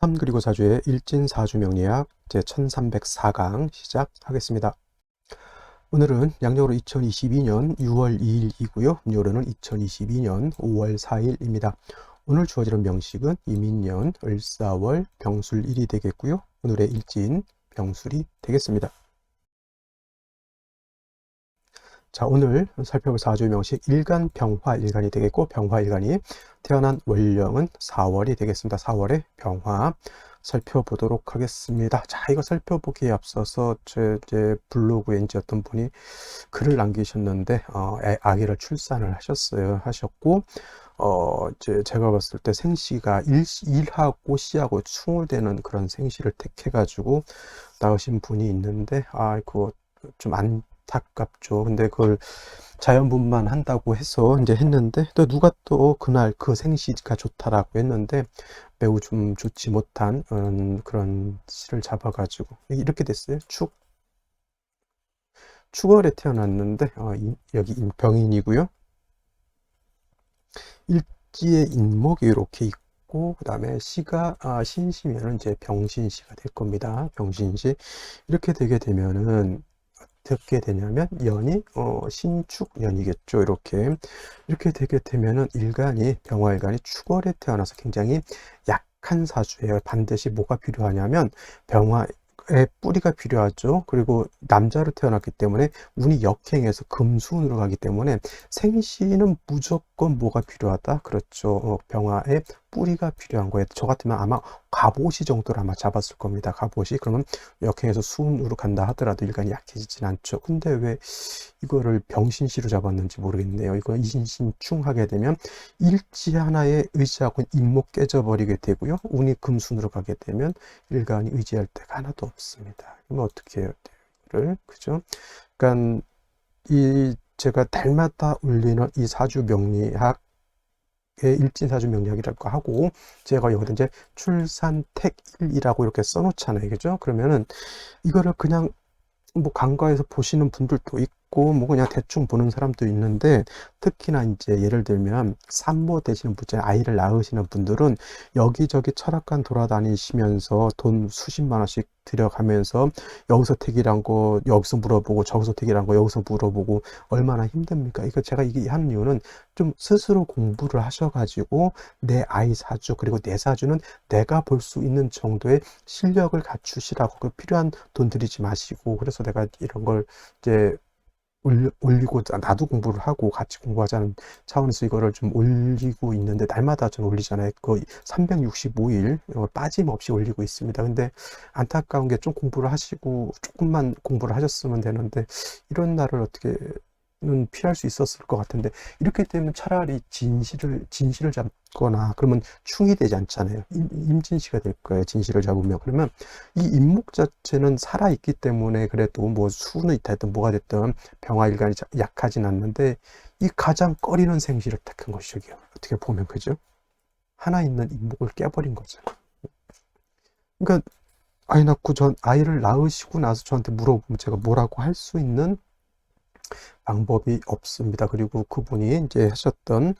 3 그리고 4주의 일진사주 명리학 제1304강 시작하겠습니다. 오늘은 양력으로 2022년 6월 2일이고요. 음력으로는 2022년 5월 4일입니다. 오늘 주어지는 명식은 이민년 을사월 병술 1이 되겠고요. 오늘의 일진 병술이 되겠습니다. 자, 오늘 살펴볼 사주 명식 일간 병화 일간이 되겠고 병화 일간이 태어난 월령은 4월이 되겠습니다. 4월의 병화 살펴보도록 하겠습니다. 자, 이거 살펴보기에 앞서서 제, 제 블로그에 이제 어떤 분이 글을 남기셨는데 어, 애- 아기를 출산을 하셨어요. 하셨고 어, 이제 제가 봤을 때 생시가 일, 일하고 씨하고 충돌되는 그런 생시를 택해가지고 낳으신 분이 있는데, 아, 그거 좀안 타깝죠. 근데 그걸 자연분만 한다고 해서 이제 했는데, 또 누가 또 그날 그 생시가 좋다라고 했는데, 매우 좀 좋지 못한 음, 그런 시를 잡아가지고, 이렇게 됐어요. 축. 축월에 태어났는데, 어, 이- 여기 병인이고요. 일지의 인목이 이렇게 있고 그 다음에 시가 아, 신시면은 이제 병신시가 될 겁니다. 병신시 이렇게 되게 되면은 어떻게 되냐면 연이 어, 신축연이겠죠. 이렇게 이렇게 되게 되면은 일간이 병화일간이 축월에 태어나서 굉장히 약한 사주예요. 반드시 뭐가 필요하냐면 병화 의 뿌리가 필요하죠. 그리고 남자로 태어났기 때문에 운이 역행해서 금수운으로 가기 때문에 생시는 무조건 뭐가 필요하다? 그렇죠. 어, 병화의 뿌리가 필요한 거예요. 저 같으면 아마 갑옷이 정도를 아마 잡았을 겁니다. 갑옷이. 그러면 역행해서 수운으로 간다 하더라도 일간이 약해지진 않죠. 근데 왜 이거를 병신시로 잡았는지 모르겠네요. 이거 이신신충하게 되면 일지 하나에 의지하고 인목 깨져버리게 되고요. 운이 금순으로 가게 되면 일간이 의지할 데가 하나도 없습니다. 그러면 어떻게 해요? 이거를 그죠? 그러니까 이 제가 달마다 올리는 이 사주 명리학 의 일진사주 명리학이라고 하고 제가 여기다 이제 출산택일이라고 이렇게 써놓잖아요. 그죠? 그러면은 이거를 그냥 뭐 간과해서 보시는 분들도 있고 뭐 그냥 대충 보는 사람도 있는데 특히나 이제 예를 들면 산모 되시는 분, 아이를 낳으시는 분들은 여기저기 철학관 돌아다니시면서 돈 수십만 원씩 들여가면서 여기서 택이란 거 여기서 물어보고 저기서 택이란 거 여기서 물어보고 얼마나 힘듭니까? 이거 제가 이게 하는 이유는 좀 스스로 공부를 하셔가지고 내 아이 사주 그리고 내 사주는 내가 볼 수 있는 정도의 실력을 갖추시라고 그 필요한 돈 들이지 마시고 그래서 내가 이런 걸 이제 올리- 올리고 나도 공부를 하고 같이 공부하자는 차원에서 이거를 좀 올리고 있는데 날마다 좀 올리잖아요. 거의 365일 어, 빠짐없이 올리고 있습니다. 근데 안타까운 게 좀 공부를 하시고 조금만 공부를 하셨으면 되는데 이런 날을 어떻게 는 피할 수 있었을 것 같은데 이렇게 되면 차라리 진실을 진실을 잡거나 그러면 충이 되지 않잖아요. 임, 임진시가 될 거예요. 진실을 잡으면 그러면 이 임목 자체는 살아 있기 때문에 그래도 뭐 수는 됐든 뭐가 됐든 병화일간이 자- 약하진 않는데 이 가장 꺼리는 생시를 택한 것이죠. 어떻게 보면 그죠? 하나 있는 임목을 깨버린 거죠. 그러니까 아이 낳고 전 아이를 낳으시고 나서 저한테 물어보면 제가 뭐라고 할 수 있는 방법이 없습니다. 그리고 그분이 이제 하셨던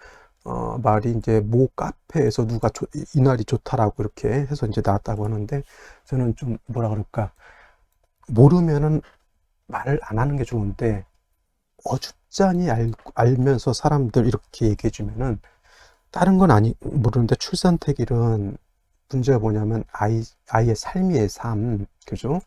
어, 말이 이제 모 카페에서 누가 좋- 이- 이 날이 좋다라고 이렇게 해서 이제 나왔다고 하는데 저는 좀 뭐라 그럴까 모르면은 말을 안 하는 게 좋은데 어줍잖이 알, 알면서 사람들 이렇게 얘기해 주면은 다른 건 아니 모르는데 출산택일은 문제가 뭐냐면 아이 아이의 삶의 삶 그죠?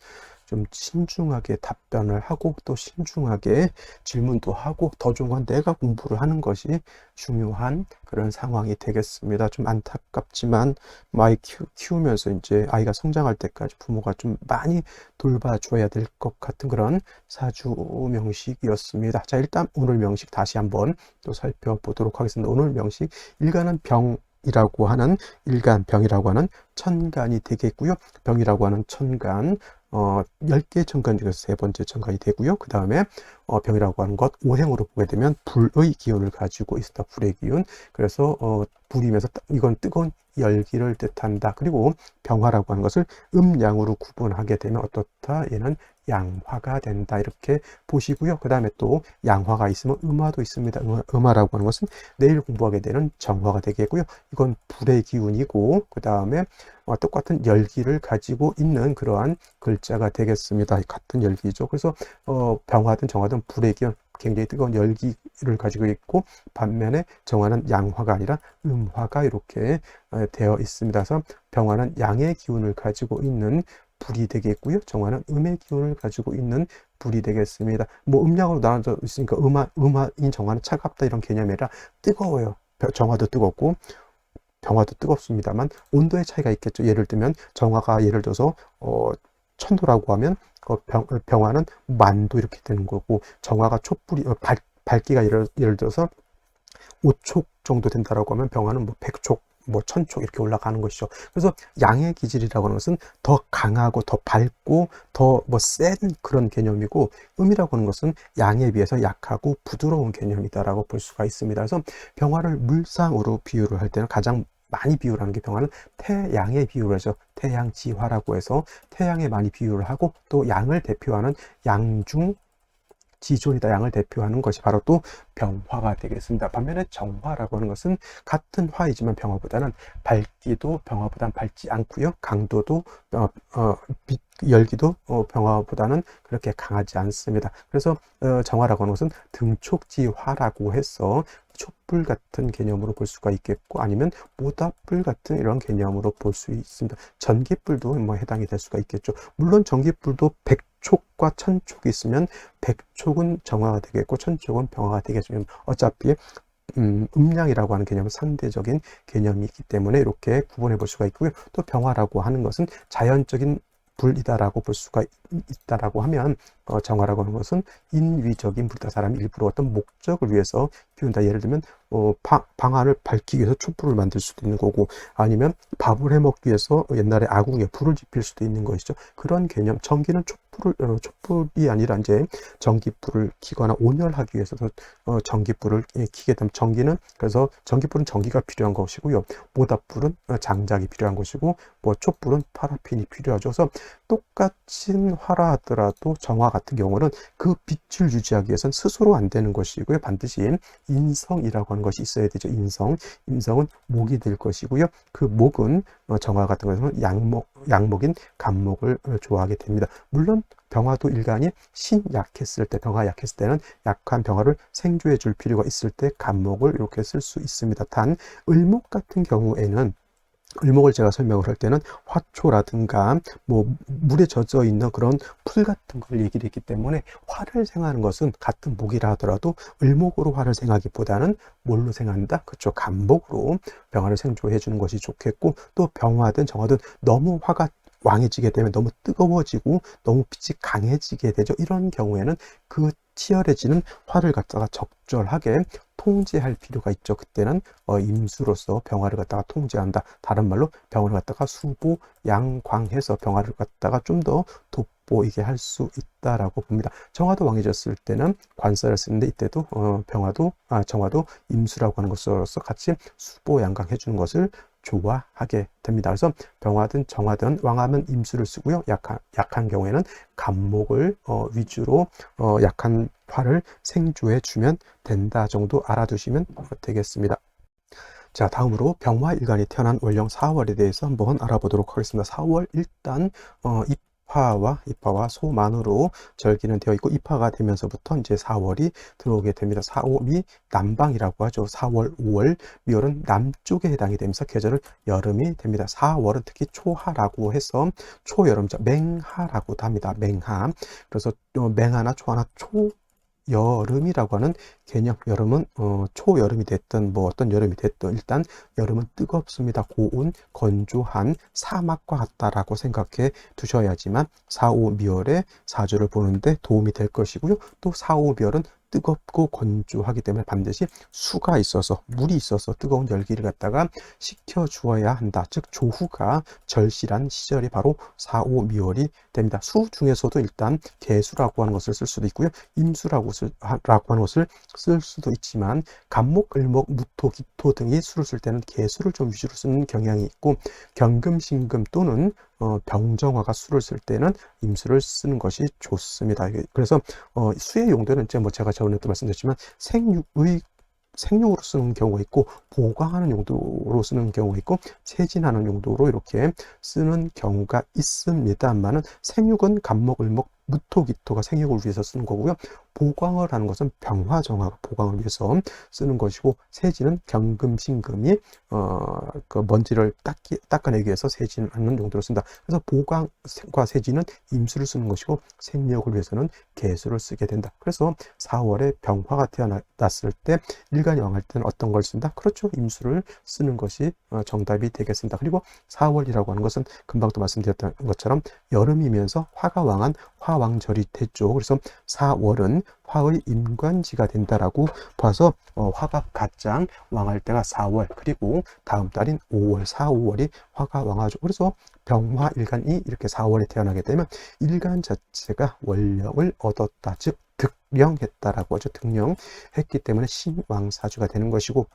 좀 신중하게 답변을 하고 또 신중하게 질문도 하고 더 좋은 건 내가 공부를 하는 것이 중요한 그런 상황이 되겠습니다. 좀 안타깝지만 뭐 아이 키우, 키우면서 이제 아이가 성장할 때까지 부모가 좀 많이 돌봐줘야 될 것 같은 그런 사주 명식이었습니다. 자, 일단 오늘 명식 다시 한번 또 살펴보도록 하겠습니다. 오늘 명식 일간은 병 이라고 하는 일간 병이라고 하는 천간이 되겠고요. 병이라고 하는 천간 어, 10개의 천간 중에서 세 번째 천간이 되고요. 그 다음에 어, 병이라고 하는 것 오행으로 보게 되면 불의 기운을 가지고 있다. 불의 기운. 그래서 어, 불이면서 따- 이건 뜨거운 열기를 뜻한다. 그리고 병화라고 하는 것을 음양으로 구분하게 되면 어떻다? 얘는 양화가 된다. 이렇게 보시고요. 그 다음에 또 양화가 있으면 음화도 있습니다. 음화, 음화라고 하는 것은 내일 공부하게 되는 정화가 되겠고요. 이건 불의 기운이고 그 다음에 어, 똑같은 열기를 가지고 있는 그러한 글자가 되겠습니다. 같은 열기죠. 그래서 어, 병화든 정화든 불의 기운 굉장히 뜨거운 열기 를 가지고 있고 반면에 정화는 양화가 아니라 음화가 이렇게 어, 되어 있습니다. 그래서 병화는 양의 기운을 가지고 있는 불이 되겠고요. 정화는 음의 기운을 가지고 있는 불이 되겠습니다. 뭐 음양으로 나눠져 있으니까 음화, 음화인 정화는 차갑다 이런 개념이 아니라 뜨거워요. 정화도 뜨겁고 병화도 뜨겁습니다만 온도의 차이가 있겠죠. 예를 들면 정화가 예를 들어서 어, 천도라고 하면 어, 병, 병화는 만도 이렇게 되는 거고 정화가 촛불이 어, 밝, 밝기가 예를, 예를 들어서 5촉 정도 된다라고 하면 병화는 뭐 100촉 뭐 천촉 이렇게 올라가는 것이죠. 그래서 양의 기질이라고 하는 것은 더 강하고 더 밝고 더 뭐 센 그런 개념이고 음이라고 하는 것은 양에 비해서 약하고 부드러운 개념이다라고 볼 수가 있습니다. 그래서 병화를 물상으로 비유를 할 때는 가장 많이 비유를 하는 게 병화는 태양에 비유를 하죠. 태양지화라고 해서 태양에 많이 비유를 하고 또 양을 대표하는 양중 지존이다 양을 대표하는 것이 바로 또 병화가 되겠습니다. 반면에 정화라고 하는 것은 같은 화이지만 병화보다는 밝기도 병화보다는 밝지 않고요. 강도도 어, 어, 빛, 열기도 어, 병화보다는 그렇게 강하지 않습니다. 그래서 어, 정화라고 하는 것은 등촉지화라고 해서 촛불 같은 개념으로 볼 수가 있겠고 아니면 모닥불 같은 이런 개념으로 볼 수 있습니다. 전기불도 뭐 해당이 될 수가 있겠죠. 물론 전기불도 100 촉과 1000촉이 있으면 100촉은 정화가 되겠고 1000촉은 병화가 되겠지만 어차피 음, 음량이라고 하는 개념은 상대적인 개념이 있기 때문에 이렇게 구분해 볼 수가 있고요. 또 병화라고 하는 것은 자연적인 불이다라고 볼 수가 있다라고 하면 어, 정화라고 하는 것은 인위적인 불이다. 사람이 일부러 어떤 목적을 위해서 피운다. 예를 들면 어, 방, 방안을 밝히기 위해서 촛불을 만들 수도 있는 거고 아니면 밥을 해 먹기 위해서 옛날에 아궁이에 불을 지필 수도 있는 것이죠. 그런 개념. 전기는 촛불을 어, 촛불이 아니라 이제 전기불을 키거나 온열하기 위해서 어, 전기불을 키게 되면 전기는 그래서 전기불은 전기가 필요한 것이고요. 모닥불은 어, 장작이 필요한 것이고 뭐 촛불은 파라핀이 필요하죠. 그래서 똑같은 화라 하더라도 정화 같은 경우는 그 빛을 유지하기 위해서는 스스로 안 되는 것이고요. 반드시 인성이라고 하는 것이 있어야 되죠. 인성. 인성은 목이 될 것이고요. 그 목은 어, 정화 같은 것은 양목, 양목인 간목을 어, 좋아하게 됩니다. 물론 병화도 일간이 신약했을 때, 병화 약했을 때는 약한 병화를 생조해 줄 필요가 있을 때 간목을 이렇게 쓸 수 있습니다. 단, 을목 같은 경우에는 을목을 제가 설명을 할 때는 화초라든가 뭐 물에 젖어 있는 그런 풀 같은 걸 얘기를 했기 때문에 화를 생하는 것은 같은 목이라 하더라도 을목으로 화를 생하기보다는 뭘로 생한다? 그쵸 간목으로 병화를 생조해 주는 것이 좋겠고 또 병화든 정화든 너무 화가 왕해지게 되면 너무 뜨거워지고 너무 빛이 강해지게 되죠. 이런 경우에는 그 치열해지는 화를 갖다가 적절하게 통제할 필요가 있죠. 그때는 어, 임수로서 병화를 갖다가 통제한다. 다른 말로 병화를 갖다가 수보 양광해서 병화를 갖다가 좀 더 돋보이게 할 수 있다라고 봅니다. 정화도 왕해졌을 때는 관사를 쓰는데 이때도 어, 병화도 아, 정화도 임수라고 하는 것으로서 같이 수보 양광해 주는 것을 좋아하게 됩니다. 그래서 병화든 정화든 왕하면 임수를 쓰고요. 약한, 약한 경우에는 간목을 어, 위주로 어, 약한 화를 생주해 주면 된다 정도 알아두시면 되겠습니다. 자 다음으로 병화일간이 태어난 월령 4월에 대해서 한번 알아보도록 하겠습니다. 4월 일단 어, 입 입화와 입화와 소만으로 절기는 되어 있고 입화가 되면서부터 이제 4월이 들어오게 됩니다. 4, 5이 남방이라고 하죠. 4월, 5월, 미월은 남쪽에 해당이 되면서 계절은 여름이 됩니다. 4월은 특히 초하라고 해서 초여름, 맹하라고도 합니다. 맹하. 그래서 맹하나 초하나 초 여름이라고 하는 개념 여름은 어, 초여름이 됐든 뭐 어떤 여름이 됐든 일단 여름은 뜨겁습니다. 고온 건조한 사막과 같다라고 생각해 두셔야지만 4, 5 미월에 사주를 보는데 도움이 될 것이고요. 또 4, 5 미월은 뜨겁고 건조하기 때문에 반드시 수가 있어서 물이 있어서 뜨거운 열기를 갖다가 식혀 주어야 한다. 즉 조후가 절실한 시절이 바로 4, 5, 미월이 됩니다. 수 중에서도 일단 개수라고 하는 것을 쓸 수도 있고요. 임수라고 하는 것을 쓸 수도 있지만 간목, 을목, 무토, 기토 등이 수를 쓸 때는 개수를 좀 위주로 쓰는 경향이 있고 경금, 신금 또는 어, 병정화가 수를 쓸 때는 임수를 쓰는 것이 좋습니다. 그래서 어, 수의 용도는 이제 뭐 제가 저번에도 말씀드렸지만 생육의 생용으로 쓰는 경우가 있고 보강하는 용도로 쓰는 경우가 있고 세진하는 용도로 이렇게 쓰는 경우가 있습니다만은 생육은 간목을목 무토기토가 생육을 위해서 쓰는 거고요. 보광을 하는 것은 병화정화 보광을 위해서 쓰는 것이고 세진은 경금 신금이 어, 그 먼지를 닦기, 닦아내기 위해서 세진하는 용도로 쓴다. 그래서 보광과 세진은 임수를 쓰는 것이고 생력을 위해서는 개수를 쓰게 된다. 그래서 4월에 병화가 태어났을 때 일간이 왕할 때는 어떤 걸 쓴다? 그렇죠. 임수를 쓰는 것이 어, 정답이 되겠습니다. 그리고 4월이라고 하는 것은 금방도 말씀드렸던 것처럼 여름이면서 화가 왕한 화왕절이 됐죠. 그래서 4월은 화의 임관지가 된다라고 봐서 어, 화가 가장 왕할 때가 4월 그리고 다음 달인 5월 4, 5월이 화가 왕하죠. 그래서 병화 일간이 이렇게 4월에 태어나게 되면 일간 자체가 원령을 얻었다. 즉 득령했다라고 하죠. 득령했기 때문에 신왕사주가 되는 것이고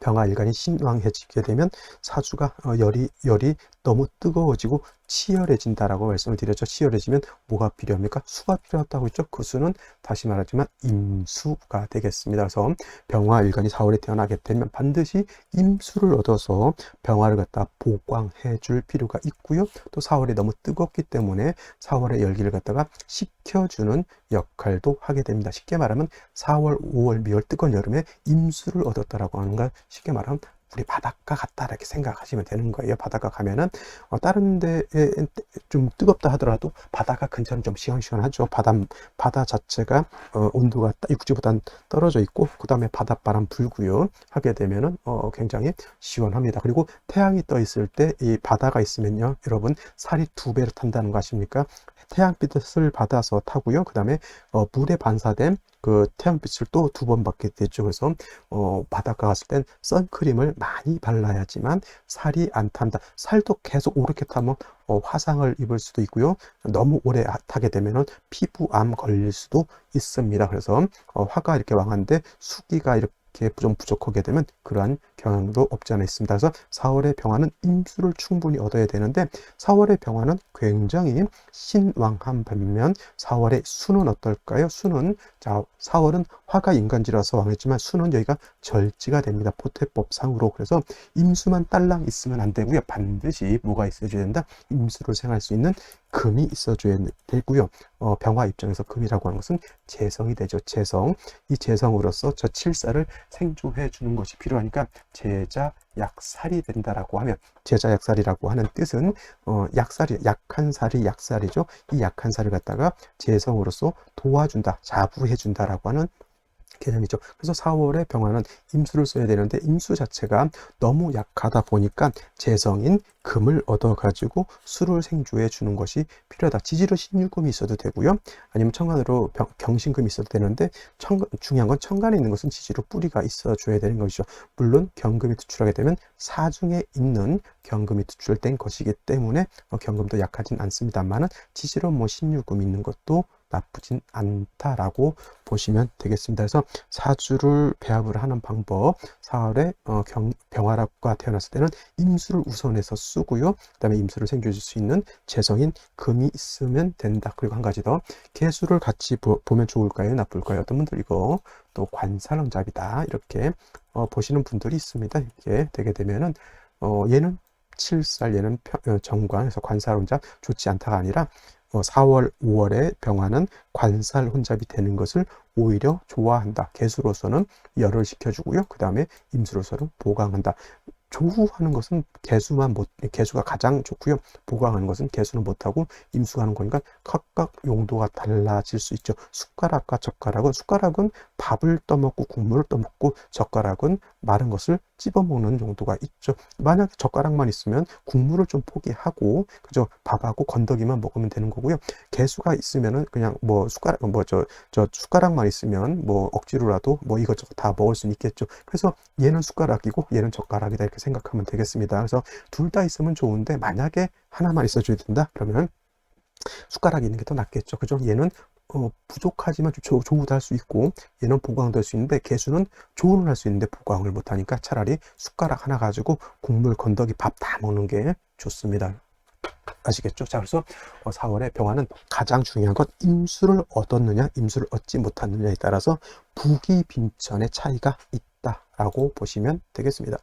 병화 일간이 신왕해지게 되면 사주가 어, 열이 열이 너무 뜨거워지고 치열해진다라고 말씀을 드렸죠. 치열해지면 뭐가 필요합니까? 수가 필요하다고 했죠. 그 수는 다시 말하지만 임수가 되겠습니다. 그래서 병화 일간이 4월에 태어나게 되면 반드시 임수를 얻어서 병화를 갖다 보광해 줄 필요가 있고요. 또 4월이 너무 뜨겁기 때문에 4월의 열기를 갖다가 식혀주는 역할도 하게 됩니다. 쉽게 말하면 4월, 5월, 미월 뜨거운 여름에 임수를 얻었다라고 하는 걸 쉽게 말하면 우리 바닷가 같다 이렇게 생각하시면 되는 거예요. 바닷가 가면은 어, 다른 데에 좀 뜨겁다 하더라도 바다가 근처는 좀 시원시원하죠. 바다 바다 자체가 어, 온도가 육지보다 떨어져 있고 그 다음에 바닷바람 불고요 하게 되면은 어, 굉장히 시원합니다. 그리고 태양이 떠 있을 때 이 바다가 있으면요, 여러분 살이 두 배로 탄다는 거 아십니까? 태양빛을 받아서 타고요. 그 다음에 어, 물에 반사된 그 태양빛을 또 두 번 받게 되죠. 그래서 어, 바닷가 갔을 땐 선크림을 많이 발라야지만 살이 안 탄다. 살도 계속 오르게 타면 어, 화상을 입을 수도 있고요. 너무 오래 타게 되면은 피부암 걸릴 수도 있습니다. 그래서 어, 화가 이렇게 왕한데 수기가 이렇게 좀 부족하게 되면 그러한 경향도 없지 않아 있습니다. 그래서 4월의 병화는 임수를 충분히 얻어야 되는데 4월의 병화는 굉장히 신왕한 반면 4월의 수는 어떨까요? 수는 자 4월은 화가 인간지라서 왕했지만 수는 여기가 절지가 됩니다. 포태법상으로 그래서 임수만 딸랑 있으면 안 되고요. 반드시 뭐가 있어줘야 된다? 임수를 생할 수 있는 금이 있어줘야 되고요. 어, 병화 입장에서 금이라고 하는 것은 재성이 되죠. 재성. 이 재성으로서 저 칠사를 생조해 주는 것이 필요하니까 제자 약살이 된다라고 하면 제자 약살이라고 하는 뜻은 어, 약살이 약한 살이 약살이죠. 이 약한 살을 갖다가 재성으로서 도와준다, 자부해 준다라고 하는 개념이죠. 그래서 4월에 병화는 임수를 써야 되는데 임수 자체가 너무 약하다 보니까 재성인 금을 얻어가지고 수를 생주해 주는 것이 필요하다. 지지로 신유금이 있어도 되고요. 아니면 청간으로 병, 경신금이 있어도 되는데 청, 중요한 건 청간에 있는 것은 지지로 뿌리가 있어 줘야 되는 것이죠. 물론 경금이 투출하게 되면 사중에 있는 경금이 투출된 것이기 때문에 어, 경금도 약하진 않습니다만은 지지로 뭐 신유금 있는 것도 나쁘진 않다라고 보시면 되겠습니다. 그래서 사주를 배합을 하는 방법 4월에 어, 경, 병화라가 태어났을 때는 임수를 우선해서 쓰고요. 그 다음에 임수를 생겨줄 수 있는 재성인 금이 있으면 된다. 그리고 한 가지 더 개수를 같이 보, 면 좋을까요? 나쁠까요? 어떤 분들 이거 또 관살원잡이다 이렇게 어, 보시는 분들이 있습니다. 이게 되게 되면은 어, 얘는 7살 얘는 어, 정관에서 관살원잡 좋지 않다가 아니라 4월, 어, 5월에 병화는 관살 혼잡이 되는 것을 오히려 좋아한다. 개수로서는 열을 시켜주고요. 그 다음에 임수로서는 보강한다. 조후하는 것은 개수만 못, 개수가 가장 좋고요. 보강하는 것은 개수는 못하고 임수가 하는 거니까 각각 용도가 달라질 수 있죠. 숟가락과 젓가락은 숟가락은 밥을 떠먹고 국물을 떠먹고 젓가락은 마른 것을 찝어먹는 용도가 있죠. 만약에 젓가락만 있으면 국물을 좀 포기하고 그저 밥하고 건더기만 먹으면 되는 거고요. 개수가 있으면은 그냥 뭐 숟가락 뭐저저 숟가락만 있으면 뭐 억지로라도 뭐 이것저것 다 먹을 수는 있겠죠. 그래서 얘는 숟가락이고 얘는 젓가락이다 이렇게 생각하면 되겠습니다. 그래서 둘 다 있으면 좋은데 만약에 하나만 있어줘야 된다 그러면 숟가락이 있는 게 더 낫겠죠. 그죠? 얘는 어, 부족하지만 조, 조우도 할 수 있고 얘는 보강도 할 수 있는데 개수는 조우는 할 수 있는데 보강을 못하니까 차라리 숟가락 하나 가지고 국물 건더기 밥 다 먹는 게 좋습니다. 아시겠죠? 자, 그래서 4월에 병화는 가장 중요한 건 임수를 얻었느냐, 임수를 얻지 못했느냐에 따라서 부기 빈천의 차이가 있다라고 보시면 되겠습니다.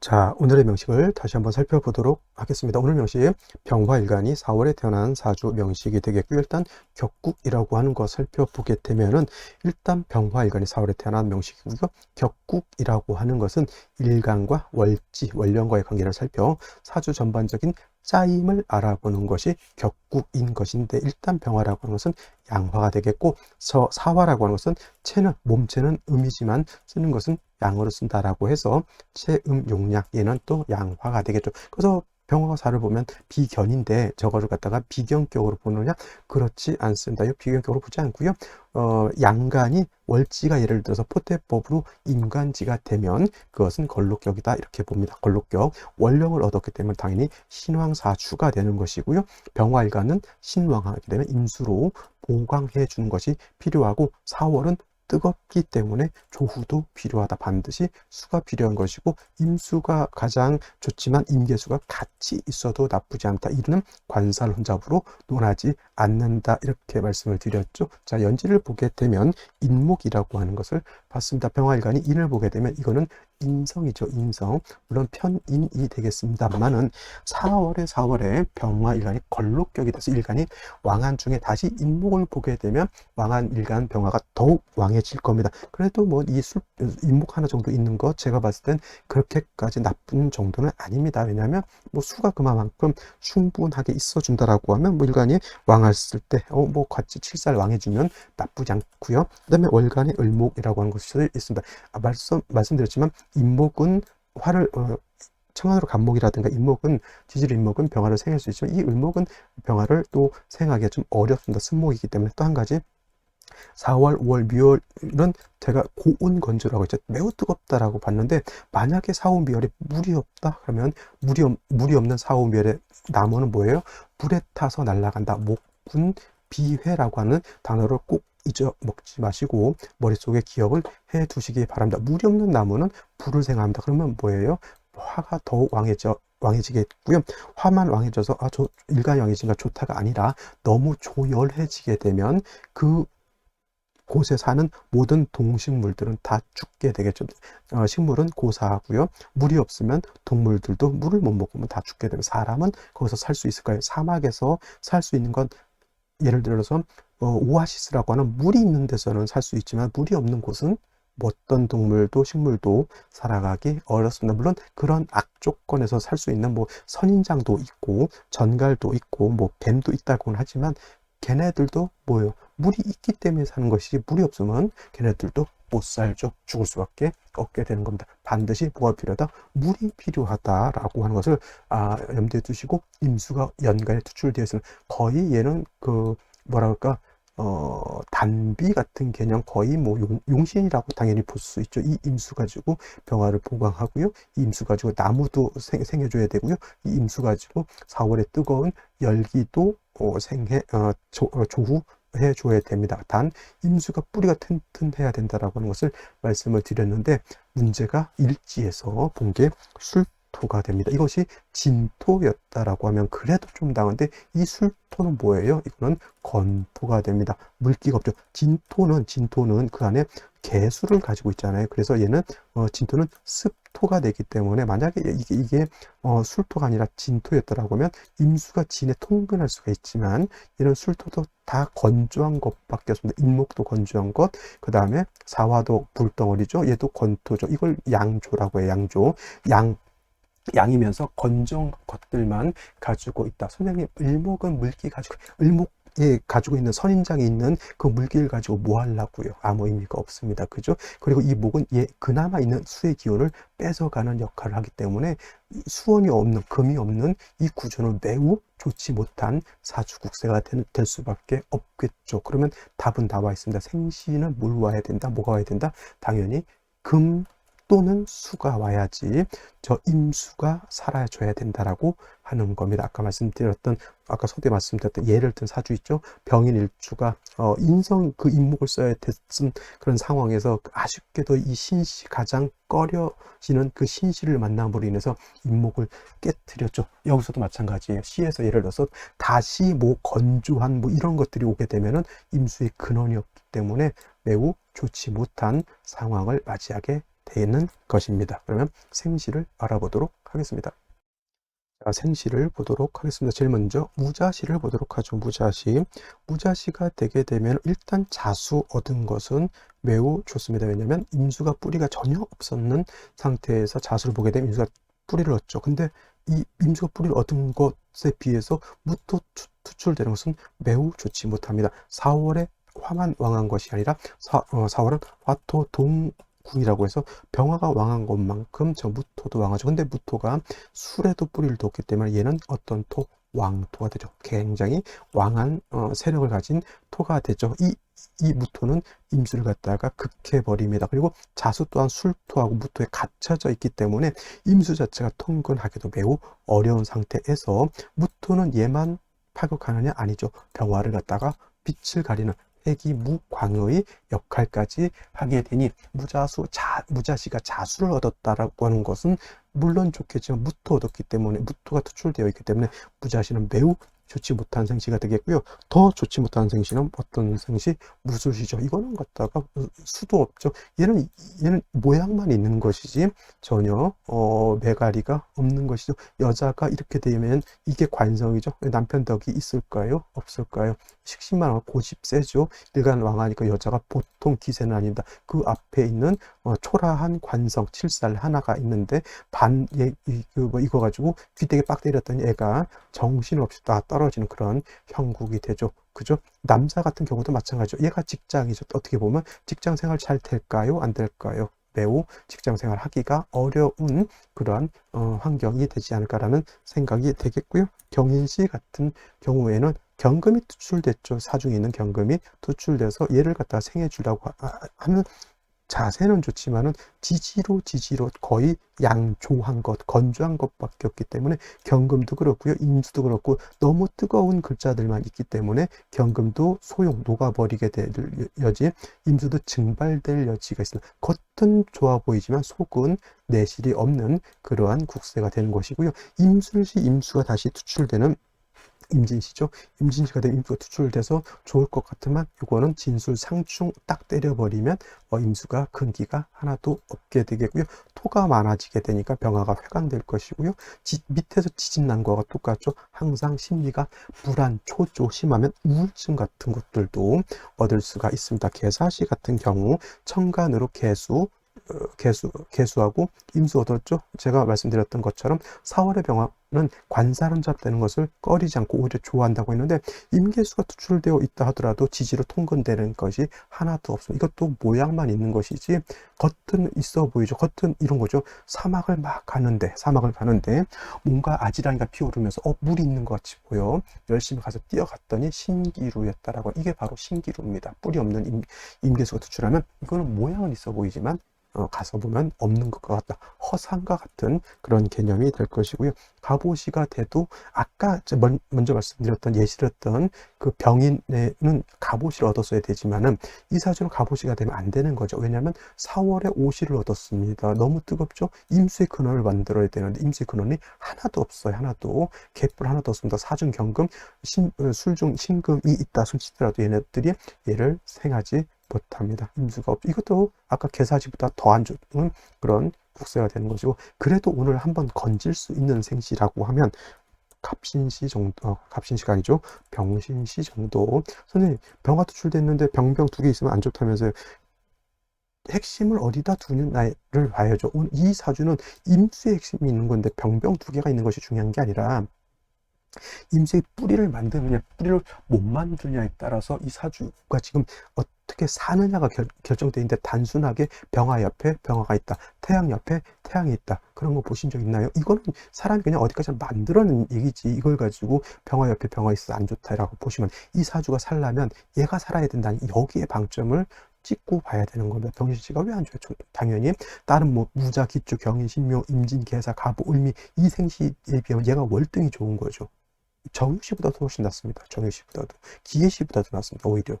자, 오늘의 명식을 다시 한번 살펴보도록 하겠습니다. 오늘 명식 병화일간이 4월에 태어난 사주 명식이 되겠고요. 일단 격국이라고 하는 거 살펴보게 되면은 일단 병화일간이 4월에 태어난 명식이고요. 격국이라고 하는 것은 일간과 월지, 월령과의 관계를 살펴 사주 전반적인 짜임을 알아보는 것이 격국인 것인데 일단 병화라고 하는 것은 양화가 되겠고 저 사화라고 하는 것은 체는 몸체는 음이지만 쓰는 것은 양으로 쓴다라고 해서 체음 용약 얘는 또 양화가 되겠죠. 그래서 병화가 사를 보면 비견인데 저거를 갖다가 비견격으로 보느냐? 그렇지 않습니다. 비견격으로 보지 않고요. 어, 양간이 월지가 예를 들어서 포태법으로 임간지가 되면 그것은 걸록격이다 이렇게 봅니다. 걸록격 원령을 얻었기 때문에 당연히 신왕사주가 되는 것이고요. 병화일간은 신왕하게 되면 임수로 보강해 주는 것이 필요하고 4월은 뜨겁기 때문에 조후도 필요하다. 반드시 수가 필요한 것이고 임수가 가장 좋지만 임계수가 같이 있어도 나쁘지 않다. 이는 관살 혼잡으로 논하지 않는다. 이렇게 말씀을 드렸죠. 자, 연지를 보게 되면 인목이라고 하는 것을 봤습니다. 병화일간이 인을 보게 되면 이거는 인성이죠. 인성. 물론 편인이 되겠습니다만은 4월에 4월에 병화 일간이 걸록격이 돼서 일간이 왕한 중에 다시 인목을 보게 되면 왕한 일간 병화가 더욱 왕해질 겁니다. 그래도 뭐 이 인목 하나 정도 있는 거 제가 봤을 땐 그렇게까지 나쁜 정도는 아닙니다. 왜냐하면 뭐 수가 그만큼 충분하게 있어준다라고 하면 뭐 일간이 왕했을 때어뭐 같이 칠살 왕해주면 나쁘지 않고요. 그다음에 월간의 을목이라고 하는 것이 있습니다. 아, 말씀 말씀드렸지만 인목은 화를 어, 청하로 간목이라든가 인목은 지질 인목은 병화를 생길 수 있지만 이 을목은 병화를 또 생하기가 좀 어렵습니다. 순목이기 때문에 또 한 가지 4월, 5월, 미월은 제가 고온 건조라고 했죠. 매우 뜨겁다라고 봤는데 만약에 4, 5, 미월에 물이 없다 그러면 물이, 물이 없는 4, 5, 미월에 나무는 뭐예요? 불에 타서 날아간다. 목군 비회라고 하는 단어를 꼭 잊어먹지 마시고 머릿속에 기억을 해 두시기 바랍니다. 물이 없는 나무는 불을 생합니다. 그러면 뭐예요? 화가 더욱 왕해져 왕해지겠고요. 화만 왕해져서 아 저 일간 왕해진가 좋다가 아니라 너무 조열해지게 되면 그 곳에 사는 모든 동식물들은 다 죽게 되겠죠. 어, 식물은 고사하고요. 물이 없으면 동물들도 물을 못 먹으면 다 죽게 되면 사람은 거기서 살 수 있을까요? 사막에서 살 수 있는 건 예를 들어서 어, 오아시스라고 하는 물이 있는 데서는 살 수 있지만 물이 없는 곳은 어떤 동물도 식물도 살아가기 어렵습니다. 물론 그런 악조건에서 살 수 있는 뭐 선인장도 있고 전갈도 있고 뭐 뱀도 있다고는 하지만 걔네들도 뭐예요? 물이 있기 때문에 사는 것이지 물이 없으면 걔네들도 못 살죠. 죽을 수밖에 없게 되는 겁니다. 반드시 뭐가 필요하다? 물이 필요하다라고 하는 것을 아, 염두에 두시고 임수가 연간에 투출되어 있으면 거의 얘는 그 뭐라 그럴까 어, 단비 같은 개념 거의 뭐 용, 신이라고 당연히 볼 수 있죠. 이 임수 가지고 병화를 보강하고요. 이 임수 가지고 나무도 생, 생해줘야 되고요. 이 임수 가지고 4월에 뜨거운 열기도 어, 생해 어, 조, 어, 조후 해 줘야 됩니다. 단 임수가 뿌리가 튼튼해야 된다라고 하는 것을 말씀을 드렸는데 문제가 일지에서 본 게 술 토가 됩니다. 이것이 진토였다라고 하면 그래도 좀 나은데 이 술토는 뭐예요? 이거는 건토가 됩니다. 물기가 없죠. 진토는 진토는 그 안에 개수를 가지고 있잖아요. 그래서 얘는 어, 진토는 습토가 되기 때문에 만약에 이게, 이게 어, 술토가 아니라 진토였더라고 하면 임수가 진에 통근할 수가 있지만 이런 술토도 다 건조한 것밖에 없습니다. 인목도 건조한 것, 그 다음에 사화도 불덩어리죠. 얘도 건토죠. 이걸 양조라고 해요. 양조. 양 양이면서 건조한 것들만 가지고 있다. 선생님, 을목은 물기 가지고, 을목에 가지고 있는 선인장이 있는 그 물기를 가지고 뭐 하려고요? 아무 의미가 없습니다. 그죠? 그리고 이 목은 얘, 그나마 있는 수의 기운을 뺏어가는 역할을 하기 때문에 수원이 없는, 금이 없는 이 구조는 매우 좋지 못한 사주국세가 될, 될 수밖에 없겠죠. 그러면 답은 나와 있습니다. 생시는 뭘 와야 된다? 뭐가 와야 된다? 당연히 금 또는 수가 와야지 저 임수가 살아줘야 된다라고 하는 겁니다. 아까 말씀드렸던 아까 서두에 말씀드렸던 예를 든 사주 있죠. 병인 일주가 어, 인성 그 임목을 써야 됐은 그런 상황에서 아쉽게도 이 신시 가장 꺼려지는 그 신시를 만남으로 인해서 임목을 깨뜨렸죠. 여기서도 마찬가지예요. 시에서 예를 들어서 다시 뭐 건조한 뭐 이런 것들이 오게 되면은 임수의 근원이었기 때문에 매우 좋지 못한 상황을 맞이하게 되는 것입니다. 그러면 생시를 알아보도록 하겠습니다. 자, 생시를 보도록 하겠습니다. 제일 먼저 무자시를 보도록 하죠. 무자시. 무자시가 되게 되면 일단 자수 얻은 것은 매우 좋습니다. 왜냐하면 임수가 뿌리가 전혀 없었는 상태에서 자수를 보게 되면 임수가 뿌리를 얻죠. 근데 이 임수가 뿌리를 얻은 것에 비해서 무토 투출되는 것은 매우 좋지 못합니다. 4월에 화만 왕한 것이 아니라 4, 어, 4월은 화토 동 궁이라고 해서 병화가 왕한 것만큼 저 무토도 왕하죠. 근데 무토가 술에도 뿌리를 뒀기 때문에 얘는 어떤 토? 왕토가 되죠. 굉장히 왕한 어, 세력을 가진 토가 되죠. 이, 이 무토는 임수를 갖다가 극해버립니다. 그리고 자수 또한 술토하고 무토에 갇혀져 있기 때문에 임수 자체가 통근하기도 매우 어려운 상태에서 무토는 얘만 파격하느냐? 아니죠. 병화를 갖다가 빛을 가리는 핵이 무광의 역할까지 하게 되니 무자수 자, 무자시가 자수를 얻었다라고 하는 것은 물론 좋겠지만 무토 얻었기 때문에 무토가 투출되어 있기 때문에 무자시는 매우 좋지 못한 생시가 되겠고요. 더 좋지 못한 생시는 어떤 생시? 무술시죠. 이거는 갖다가 수도 없죠. 얘는 얘는 모양만 있는 것이지 전혀 어, 매가리가 없는 것이죠. 여자가 이렇게 되면 이게 관성이죠. 남편 덕이 있을까요? 없을까요? 식신만 고집 세죠. 일간 왕하니까 여자가 보통 기세는 아닙니다. 그 앞에 있는 어, 초라한 관성 칠살 하나가 있는데 반 예, 뭐 이거 가지고 귀때에 빡 때렸더니 애가 정신없이 다 떨어지는 그런 형국이 되죠. 그죠? 남자 같은 경우도 마찬가지죠. 얘가 직장이죠. 어떻게 보면 직장 생활 잘 될까요? 안 될까요? 매우 직장 생활 하기가 어려운 그러한 어, 환경이 되지 않을까라는 생각이 되겠고요. 경인시 같은 경우에는 경금이 투출됐죠. 사중에 있는 경금이 투출돼서 얘를 갖다 생해 주려고 하면 자세는 좋지만은 지지로 지지로 거의 양조한 것, 건조한 것밖에 없기 때문에 경금도 그렇고요. 임수도 그렇고 너무 뜨거운 글자들만 있기 때문에 경금도 소용 녹아버리게 될 여지, 임수도 증발될 여지가 있습니다. 겉은 좋아 보이지만 속은 내실이 없는 그러한 국세가 되는 것이고요. 임술시 임수가 다시 투출되는 임진시죠. 임진시가 되면 임수가 투출돼서 좋을 것 같으면 이거는 진술 상충 딱 때려버리면 어, 임수가 근기가 하나도 없게 되겠고요. 토가 많아지게 되니까 병화가 회강될 것이고요. 지, 밑에서 지진 난 거와 똑같죠. 항상 심리가 불안, 초조, 심하면 우울증 같은 것들도 얻을 수가 있습니다. 개사시 같은 경우 천간으로 개수, 어, 개수, 개수하고 임수 얻었죠. 제가 말씀드렸던 것처럼 4월의 병화 는 관사론 잡 되는 것을 꺼리지 않고 오히려 좋아한다고 했는데 임계수가 투출되어 있다 하더라도 지지로 통근되는 것이 하나도 없습니다. 이것도 모양만 있는 것이지 겉은 있어 보이죠. 겉은 이런 거죠. 사막을 막 가는데 사막을 가는데 뭔가 아지랑이가 피어오르면서 어 물이 있는 것 같이 보여. 열심히 가서 뛰어갔더니 신기루였다라고 이게 바로 신기루입니다. 뿌리 없는 임, 임계수가 투출하면 이거는 모양은 있어 보이지만 어, 가서 보면 없는 것 같다. 허상과 같은 그런 개념이 될 것이고요. 갑오시가 돼도 아까 먼저 말씀드렸던 예시했던 그 병인에는 갑오시를 얻었어야 되지만은 이 사주는 갑오시가 되면 안 되는 거죠. 왜냐하면 4월에 오시를 얻었습니다. 너무 뜨겁죠? 임수의 근원을 만들어야 되는데 임수의 근원이 하나도 없어요. 하나도 개뿔 하나도 없습니다. 사중 경금 신, 어, 술중 신금이 있다 손치더라도 얘네들이 얘를 생하지 못합니다. 임수가 없. 이것도 아까 개사지보다 더 안 좋은 그런 국세가 되는 것이고 그래도 오늘 한번 건질 수 있는 생시라고 하면 갑신시 정도, 어, 갑신시가 아니죠. 병신시 정도. 선생님, 병화 투출됐는데 병병 두 개 있으면 안 좋다면서요. 핵심을 어디다 두느냐를 봐야죠. 이 사주는 임수의 핵심이 있는 건데 병병 두 개가 있는 것이 중요한 게 아니라 임수의 뿌리를 만드느냐, 뿌리를 못 만드느냐에 따라서 이 사주가 지금 어떻게 사느냐가 결, 결정되어 있는데 단순하게 병화 옆에 병화가 있다. 태양 옆에 태양이 있다. 그런 거 보신 적 있나요? 이거는 사람이 그냥 어디까지 만들어낸 얘기지. 이걸 가지고 병화 옆에 병화 있어서 안 좋다라고 보시면 이 사주가 살려면 얘가 살아야 된다는 여기에 방점을 찍고 봐야 되는 겁니다. 병신씨가 왜 안 좋아요? 당연히 다른 뭐 무자, 기축, 경인, 신묘, 임진, 계사, 가부, 을미 이 생시에 비하면 얘가 월등히 좋은 거죠. 정유씨보다도 훨씬 낫습니다. 정유씨보다도 기예씨보다도 낫습니다. 오히려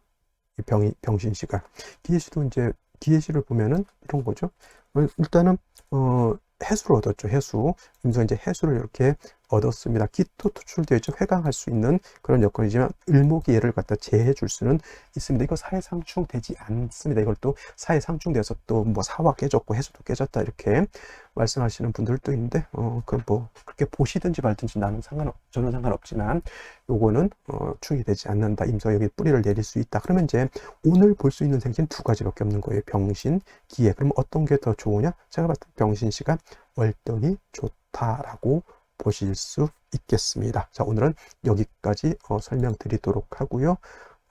이 병이 병신씨가 기예씨도 이제 기예씨를 보면은 이런 거죠. 어, 일단은 어 해수를 얻었죠. 해수. 임수가 이제 해수를 이렇게 얻었습니다. 기토 투출되어 있죠. 회강할 수 있는 그런 여건이지만 을목이 얘를 갖다 제해 줄 수는 있습니다. 이거 사회상충 되지 않습니다. 이걸 또 사회상충 돼서 또 뭐 사화 깨졌고 해수도 깨졌다 이렇게 말씀하시는 분들도 있는데 어 그뭐 그렇게 보시든지 말든지 나는 상관없 저는 상관없지만 요거는 어 충이 되지 않는다. 임수가 여기 뿌리를 내릴 수 있다. 그러면 이제 오늘 볼 수 있는 생신 두 가지밖에 없는 거예요. 병신, 기해. 그럼 어떤 게 더 좋으냐? 제가 봤을 때 병신 씨가 월등히 좋다라고 보실 수 있겠습니다. 자, 오늘은 여기까지 어, 설명드리도록 하고요.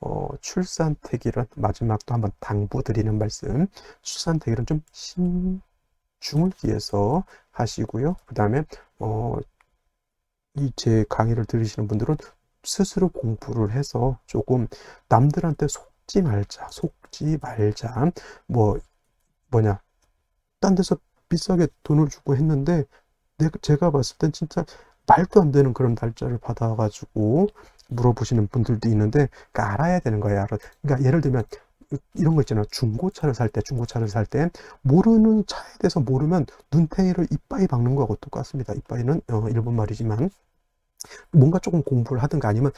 어, 출산태기를 마지막도 한번 당부드리는 말씀. 출산태기는 좀 신중을 기해서 하시고요. 그 다음에 어, 이 제 강의를 들으시는 분들은 스스로 공부를 해서 조금 남들한테 속지 말자, 속지 말자. 뭐 뭐냐, 딴 데서 비싸게 돈을 주고 했는데 제가 봤을 땐 진짜 말도 안 되는 그런 날짜를 받아가지고 물어보시는 분들도 있는데 그러니까 알아야 되는 거예요. 그러니까 예를 들면 이런 거 있잖아요. 중고차를 살 때, 중고차를 살 때 모르는 차에 대해서 모르면 눈탱이를 이빠이 박는 거하고 똑같습니다. 이빠이는 어, 일본 말이지만 뭔가 조금 공부를 하든가 아니면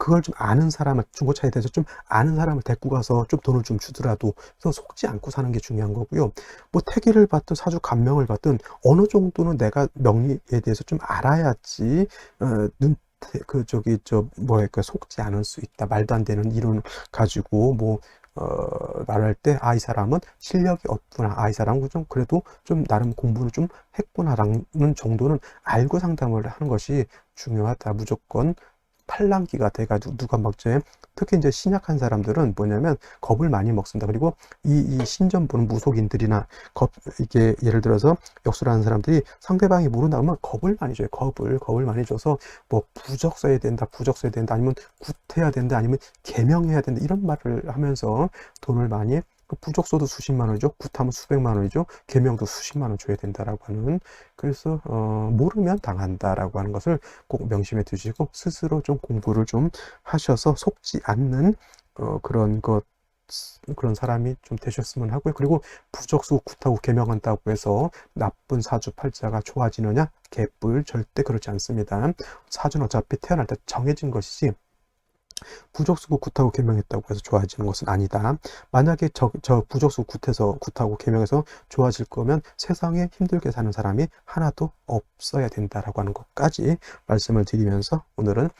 그걸 좀 아는 사람을 중고차에 대해서 좀 아는 사람을 데리고 가서 좀 돈을 좀 주더라도 그래서 속지 않고 사는 게 중요한 거고요. 뭐 태기를 받든 사주 감명을 받든 어느 정도는 내가 명리에 대해서 좀 알아야지 어, 눈. 그 저기 저 뭐랄까 속지 않을 수 있다 말도 안 되는 이론 가지고 뭐 어, 말할 때, 아, 이 사람은 실력이 없구나. 아, 이 사람은 좀 그래도 좀 나름 공부를 좀 했구나라는 정도는 알고 상담을 하는 것이 중요하다. 무조건 팔랑기가 돼가지고 누가 막제 특히 이제 신약한 사람들은 뭐냐면 겁을 많이 먹습니다. 그리고 이, 이 신전 보는 무속인들이나 겁 이게 예를 들어서 역수를 하는 사람들이 상대방이 모른다 하면 겁을 많이 줘요. 겁을 겁을 많이 줘서 뭐 부적 써야 된다, 부적 써야 된다, 아니면 굿해야 된다, 아니면 개명해야 된다 이런 말을 하면서 돈을 많이 그 부적소도 수십만 원이죠. 굿하면 수백만 원이죠. 개명도 수십만 원 줘야 된다라고 하는 그래서 어, 모르면 당한다라고 하는 것을 꼭 명심해 두시고 스스로 좀 공부를 좀 하셔서 속지 않는 어, 그런 것 그런 사람이 좀 되셨으면 하고요. 그리고 부적수 굿하고 개명한다고 해서 나쁜 사주 팔자가 좋아지느냐? 개뿔 절대 그렇지 않습니다. 사주는 어차피 태어날 때 정해진 것이지 부적수구 굿하고 개명했다고 해서 좋아지는 것은 아니다. 만약에 저, 저 부적수 굿해서 굿하고 개명해서 좋아질 거면 세상에 힘들게 사는 사람이 하나도 없어야 된다라고 하는 것까지 말씀을 드리면서 오늘은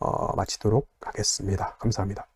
어, 마치도록 하겠습니다. 감사합니다.